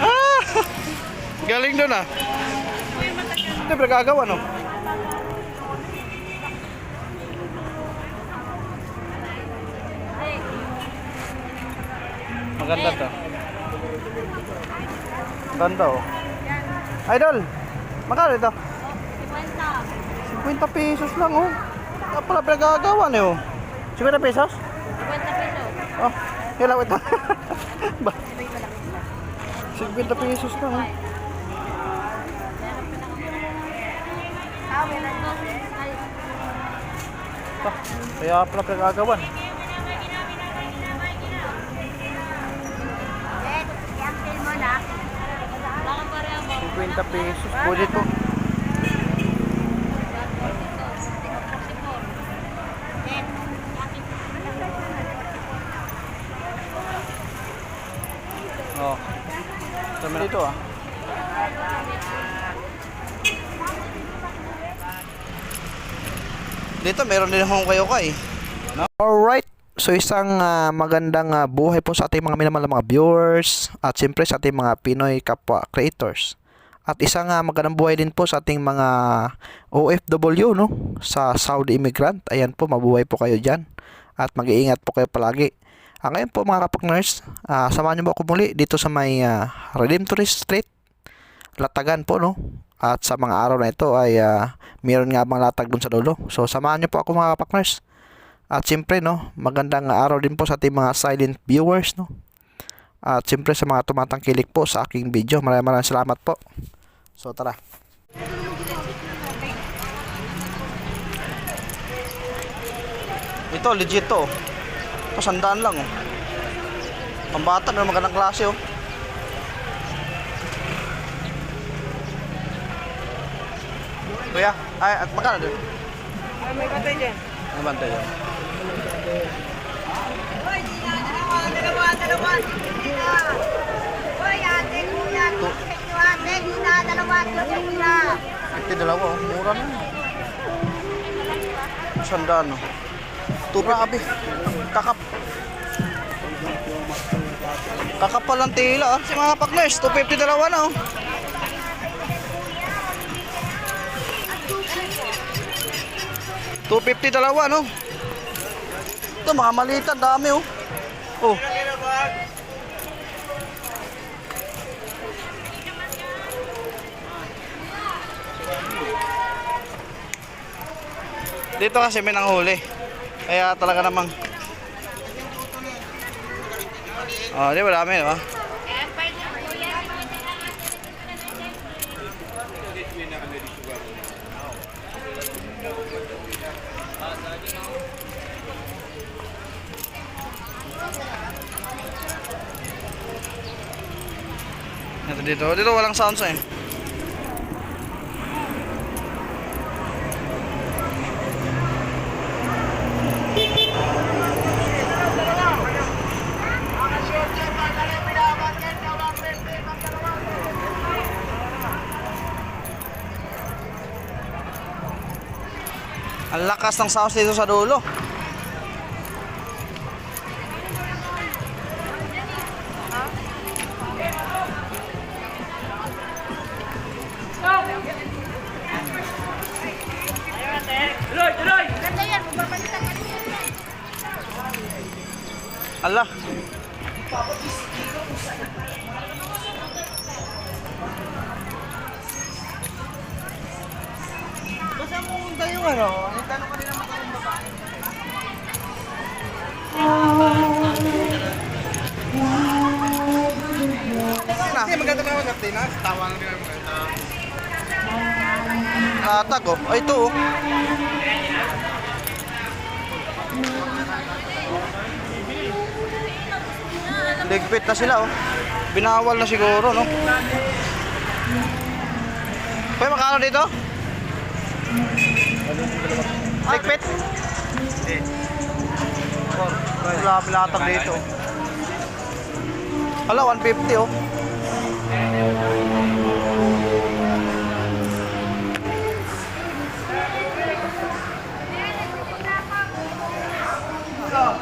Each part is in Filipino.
Ah! Galing doon ah. Ito, pinagagawa no? Maganda to. Ganda oh. Idol, magkano ito? 50 pesos lang oh. Kaya pala pinagagawa niyo. 50 pesos? 50 peso. Oh, kailan ito? ba? 50 pesos lang oh. Ah, kaya pala pinagagawan. Wala kang pareho mo. 50 pesos. Pwede to. Oh. Dami dito ah. Dito meron din akong kayo kay. No? Alright. So isang ah, magandang ah, buhay po sa ating mga minamahal na mga viewers at siyempre sa ating mga Pinoy kapwa creators. At isang ah, magandang buhay din po sa ating mga OFW no sa Saudi immigrant. Ayan po mabuhay po kayo diyan at mag-iingat po kayo palagi. Ah, ngayon po mga kapakners, ah, samahan niyo po ako muli dito sa may ah, Redemptorist Street, Latagan po no. At sa mga araw na ito ay ah, meron nga bang latag dun sa dulo. So samahan niyo po ako mga kapakners. At siyempre no, magandang araw din po sa ating mga silent viewers no. At siyempre sa mga tumatangkilik po sa aking video. Maraming maraming salamat po. So tara. Ito legit to. Ito sandaan lang oh. Pambata na magandang klase oh. Kuya, ay, at magkano din? Ay, may batay dyan. May bantay yun. Dalawa, dalawa. Hoy, ate, kuya. Ate, kuya, dalawa. Kuya. Ito dalawa, oh. mura na. Sandaan, oh. Grabe. Kakap. Kakapal ang tila, ah. Si mga pakners, 250 dalawa na, oh. Two fifty dalawa, no? Ito, mga maliit, dami, oh. Oh. Dito kasi may nanghuli. Kaya talaga namang Oh, di di ba? Ito dito. Dito walang sounds eh. Ang lakas ng sounds dito sa dulo. Allah. Basta mo punta yung ano. Ang tanong ko rin naman sa Tinas. Tawa lang ang. Latag oh. Ay, ito oh. Ligpit na sila oh. Binawal na siguro no. Kuya, makano dito? Ligpit? Wala latag dito. Hala, 150 oh.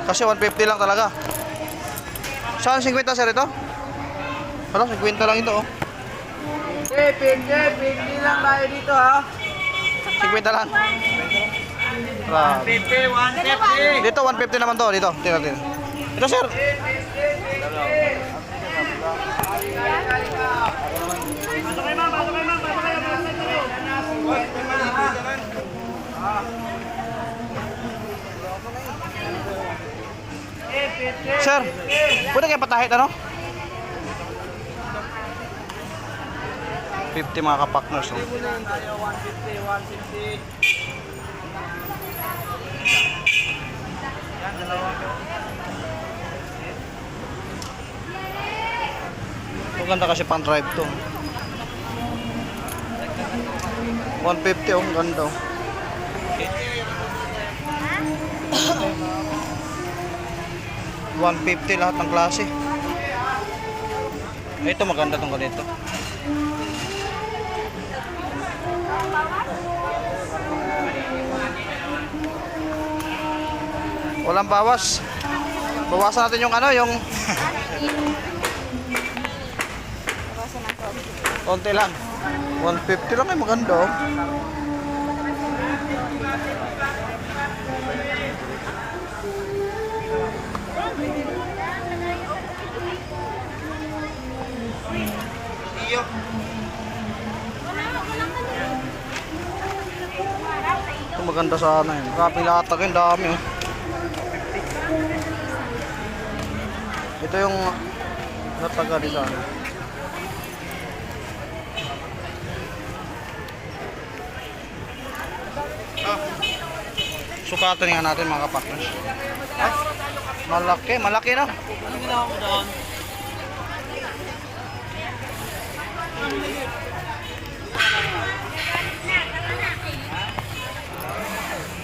Kasi 150 lang talaga. Saan 50 sir ito? Ano, 50 lang ito oh. Eh, pindi, pindi lang tayo dito ha. 50 lang. Grabe. 50, 150. Dito 150 naman to, dito. Tira, tira. Ito sir. Sir, pwede kayo patahit ano? 50 mga kapakners. Oh. Maganda kasi pang drive to. 150 oh, ganda oh. $150 lahat ng klase. Ito maganda tong ganito. Walang bawas. Bawasan natin yung ano, yung konti lang. 150 lang ay maganda oh. Iyo. Ito maganda sana yun. Kapilatag yun, dami oh. Ito yung nataga di sana. Ah. Sukatan nga natin mga kapaknas. Ah, malaki, malaki na. Anong ginawa mo doon?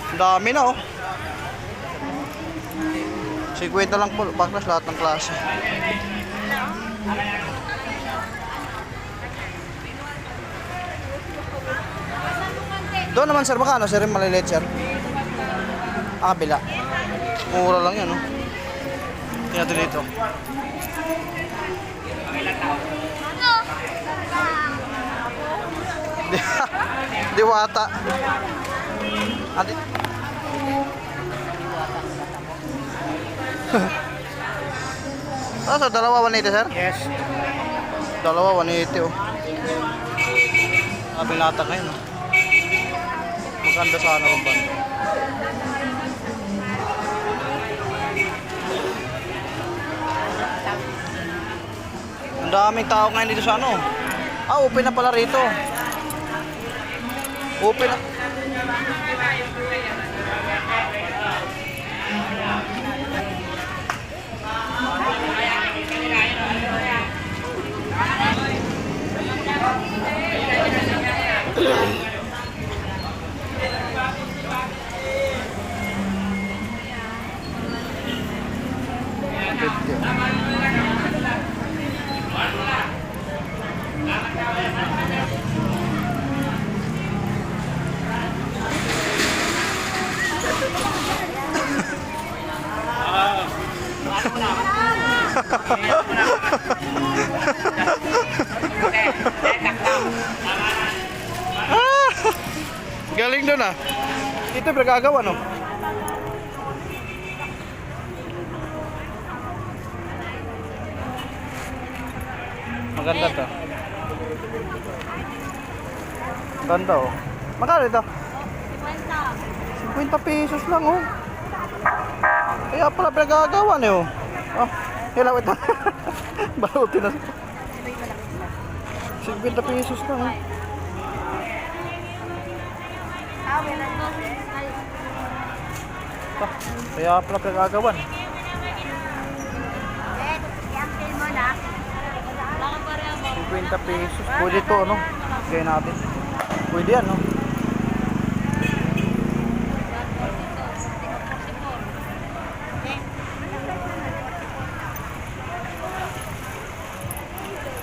Ang dami na oh. 50 lang po, baklas lahat ng klase. Doon naman sir, baka ano sir, yung maliliit sir? Ah, kabila. Mura lang yan, oh. Tingnan natin dito. Diwata. Adi. Ah, so dalawa 180 sir? Yes. Dalawa 180 oh. Ah, binata kayo no? Maganda sana kung banda. Ang daming tao ngayon dito sa ano. Ah, open na pala rito. Open na. Galing doon ah. Ito pinagagawa no? Maganda to. Ganda oh. Magkano ito? 50 pesos lang oh. Kaya pala pinagagawa niyo. Oh, hilaw ito. Balutin na. 50 pesos lang oh. Ah, Kaya pala pinagagawan. 50 pesos. Pwede to, ano? Gaya natin. Pwede yan, no?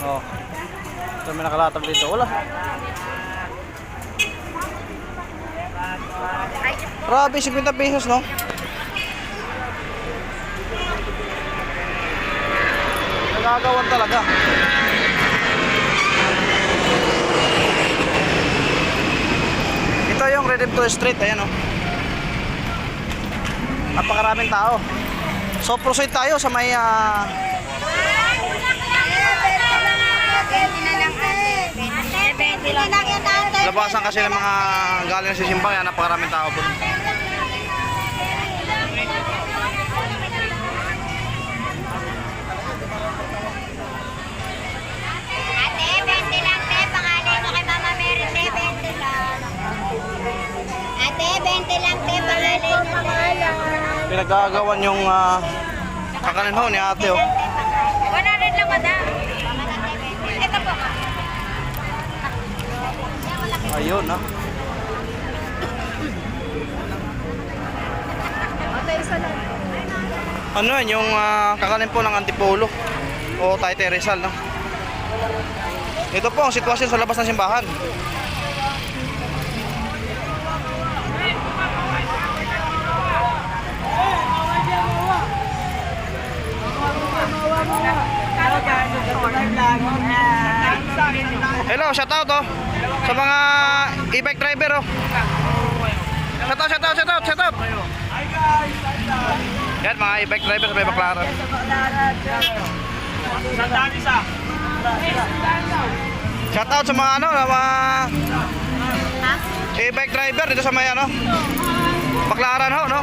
Oh. Ito may nakalatag dito. Wala. Grabe, 50 pesos, no? Nagagawan talaga. Ito yung Redemptor Street, ayan, no? Napakaraming tao. So, proceed tayo sa may... Uh... Labasan kasi ng mga galing sa simbahan, napakaraming tao po. Pinagagawan yung uh, kakanin ho ni ate oh. 100 lang, madam. Ito po. Ayun ah. Ano yun, yung ah, kakanin po ng Antipolo o Taytay Rizal, no? Ito po ang sitwasyon sa labas ng simbahan. Hello, shout out oh. Sa mga e-bike driver oh. Shout out, shout out, shout out, shout out. Yan mga e-bike driver sa may baklaran. Shout out sa mga ano, sa mga e-bike driver dito sa may ano. Baklaran ho, no?